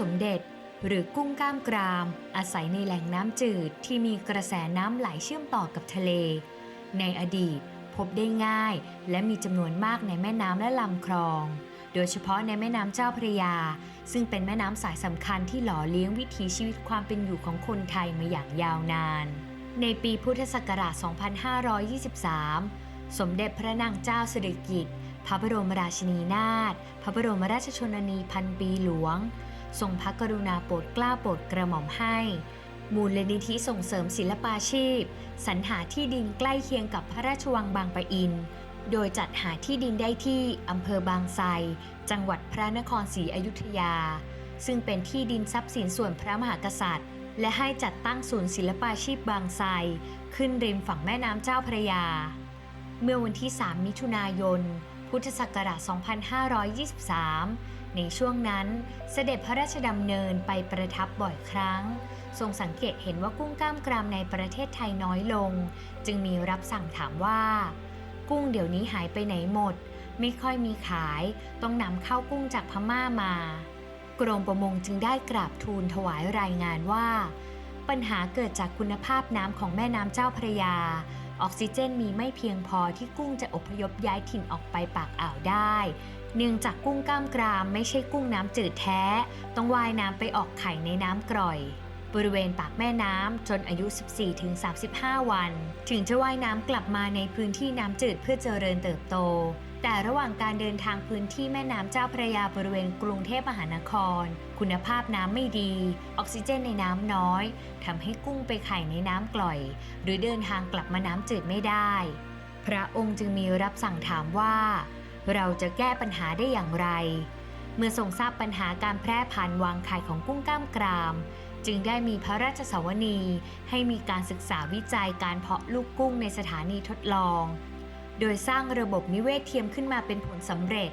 สมเด็จ หรือกุ้งกล้ามกราม อาศัยในแหล่งน้ำจืดที่มีกระแสน้ำไหลเชื่อมต่อกับทะเล ในอดีตพบได้ง่าย และมีจำนวนมากในแม่น้ำและลำคลอง โดยเฉพาะในแม่น้ำเจ้าพระยา ซึ่งเป็นแม่น้ำสายสำคัญที่หล่อเลี้ยงวิถีชีวิตความเป็นอยู่ของคนไทยมาอย่างยาวนาน ในปีพุทธศักราช 2523 สมเด็จพระนางเจ้าสิริกิติ์พระบรมราชินีนาถ พระบรมราชชนนีพันปีหลวง ทรงพระกรุณาโปรดกล้าโปรดกระหม่อมให้ มูลนิธิส่งเสริมศิลปาชีพ สรรหาที่ดินใกล้เคียงกับพระราชวังบางปะอิน โดยจัดหาที่ดินได้ที่อำเภอบางไทรจังหวัดพระนครศรีอยุธยา ซึ่งเป็นที่ดินทรัพย์สินส่วนพระมหากษัตริย์ และให้จัดตั้งศูนย์ศิลปาชีพบางไทรขึ้นริมฝั่งแม่น้ำเจ้าพระยา เมื่อวันที่ 3 มิถุนายน พุทธศักราช 2523 ในช่วงนั้นเสด็จพระราชดำเนินไปประทับบ่อยครั้ง ทรงสังเกตเห็นว่ากุ้งกล้ามกรามในประเทศไทยน้อยลง จึงมีรับสั่งถามว่า กุ้งเดี๋ยวนี้หายไปไหนหมด ไม่ค่อยมีขาย ต้องนำเข้ากุ้งจากพม่ามากรมประมงจึงได้กราบทูลถวายรายงานว่า ปัญหาเกิดจากคุณภาพน้ำของแม่น้ำเจ้าพระยา ออกซิเจนมีไม่เพียงพอที่กุ้งจะอพยพย้ายถิ่นออกไปปากอ่าวได้ เนื่องจากกุ้งกล้ามกรามไม่ใช่กุ้งน้ำจืดแท้ ต้องว่ายน้ำไปออกไข่ในน้ำกร่อย บริเวณปากแม่น้ำจนอายุ 14-35 วัน ถึงจะว่ายน้ำกลับมาในพื้นที่น้ำจืดเพื่อเจริญเติบโต แต่ระหว่างการเดินทางพื้นที่แม่น้ำเจ้าพระยาบริเวณกรุงเทพมหานคร คุณภาพน้ำไม่ดี ออกซิเจนในน้ำน้อยทำให้กุ้งไปไข่ในน้ำกร่อย หรือเดินทางกลับมาน้ำจืดไม่ได้ พระองค์จึงมีรับสั่งถามว่า เราจะแก้ปัญหาได้อย่างไร เมื่อทรงทราบปัญหาการแพร่พันธุ์วางไข่ของกุ้งก้ามกราม จึงได้มีพระราชสวนีให้มีการศึกษาวิจัยการเพาะลูกกุ้งในสถานีทดลอง โดยสร้างระบบนิเวศเทียมขึ้นมาเป็นผลสำเร็จ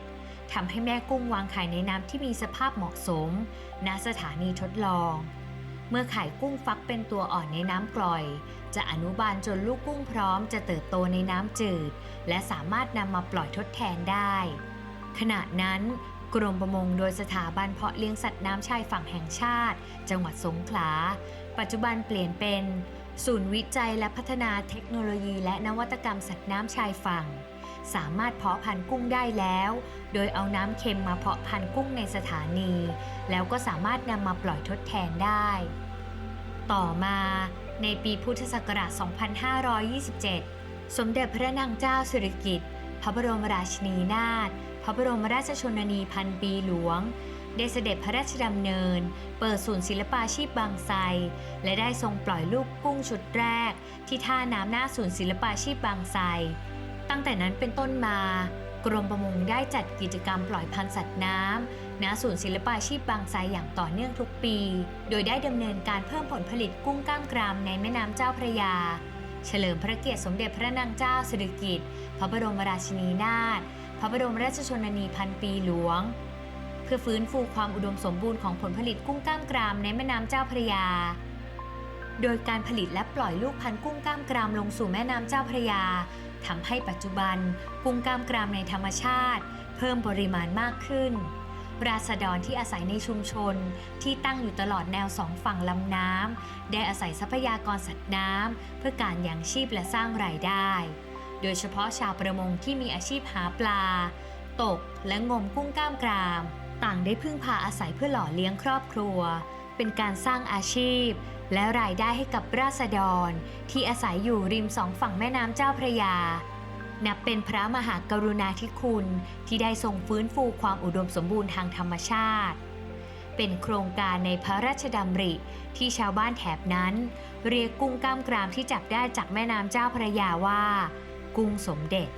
ทำให้แม่กุ้งวางไข่ในน้ำที่มีสภาพเหมาะสม ณ สถานีทดลอง เมื่อไข่กุ้งฟักเป็นตัวอ่อนในน้ำกร่อย จะอนุบาลจนลูกกุ้งพร้อมจะเติบโตในน้ำจืด และสามารถนำมาปล่อยทดแทนได้ ขณะนั้น กรมประมงโดยสถาบันเพาะเลี้ยงสัตว์น้ำชายฝั่งแห่งชาติ จังหวัดสงขลา ปัจจุบันเปลี่ยนเป็น ศูนย์วิจัยและพัฒนาเทคโนโลยีและนวัตกรรมสัตว์น้ำชายฝั่ง สามารถเพาะพันธุ์กุ้งได้แล้ว โดยเอาน้ำเค็มมาเพาะพันธุ์กุ้งในสถานี แล้วก็สามารถนำมาปล่อยทดแทนได้ ต่อมาในปีพุทธศักราช 2527 สมเด็จพระนางเจ้าสิริกิติ์ พระบรมราชินีนาถ พระบรมราชชนนีพันปีหลวง ได้เสด็จพระราชดำเนิน เปิดศูนย์ศิลปาชีพบางไทรและได้ทรงปล่อยลูกกุ้งชุดแรก ที่ท่าน้ำหน้าศูนย์ศิลปาชีพบางไทรตั้งแต่นั้นเป็นต้นมากรมประมงได้จัดกิจกรรมปล่อยพันธุ์สัตว์น้ำณศูนย์ศิลปาชีพบางไทรอย่างต่อเนื่องทุกปี โดยได้ดำเนินการเพิ่มผลผลิตกุ้งก้ามกรามในแม่น้ำเจ้าพระยา เฉลิมพระเกียรติสมเด็จพระนางเจ้าสิริกิติ์พระบรมราชินีนาถพระบรมราชชนนีพันปีหลวง เพื่อฟื้นฟูความอุดมสมบูรณ์ของผลผลิตกุ้งกล้ามกรามในแม่น้ำเจ้าพระยา โดยการผลิตและปล่อยลูกพันธุ์กุ้งกล้ามกรามลงสู่แม่น้ำเจ้าพระยาทำให้ปัจจุบันกุ้งกล้ามกรามในธรรมชาติ เพิ่มปริมาณมากขึ้น ราษฎรที่อาศัยในชุมชนที่ตั้งอยู่ตลอดแนวสองฝั่งลำน้ำได้อาศัยทรัพยากรสัตว์น้ำเพื่อการยังชีพและสร้างรายได้ โดยเฉพาะชาวประมงที่มีอาชีพหาปลา ตกและงมกุ้งกล้ามกราม ต่างได้พึ่งพาอาศัยเพื่อหล่อเลี้ยงครอบครัว เป็นการสร้างอาชีพ และรายได้ให้กับราษฎร ที่อาศัยอยู่ริมสองฝั่งแม่น้ำเจ้าพระยา นับเป็นพระมหากรุณาธิคุณที่ได้ทรงฟื้นฟูความอุดมสมบูรณ์ทางธรรมชาติ เป็นโครงการในพระราชดำริที่ชาวบ้านแถบนั้น เรียกกุ้งกล้ามกรามที่จับได้จากแม่น้ำเจ้าพระยาว่า กุ้งสมเด็จ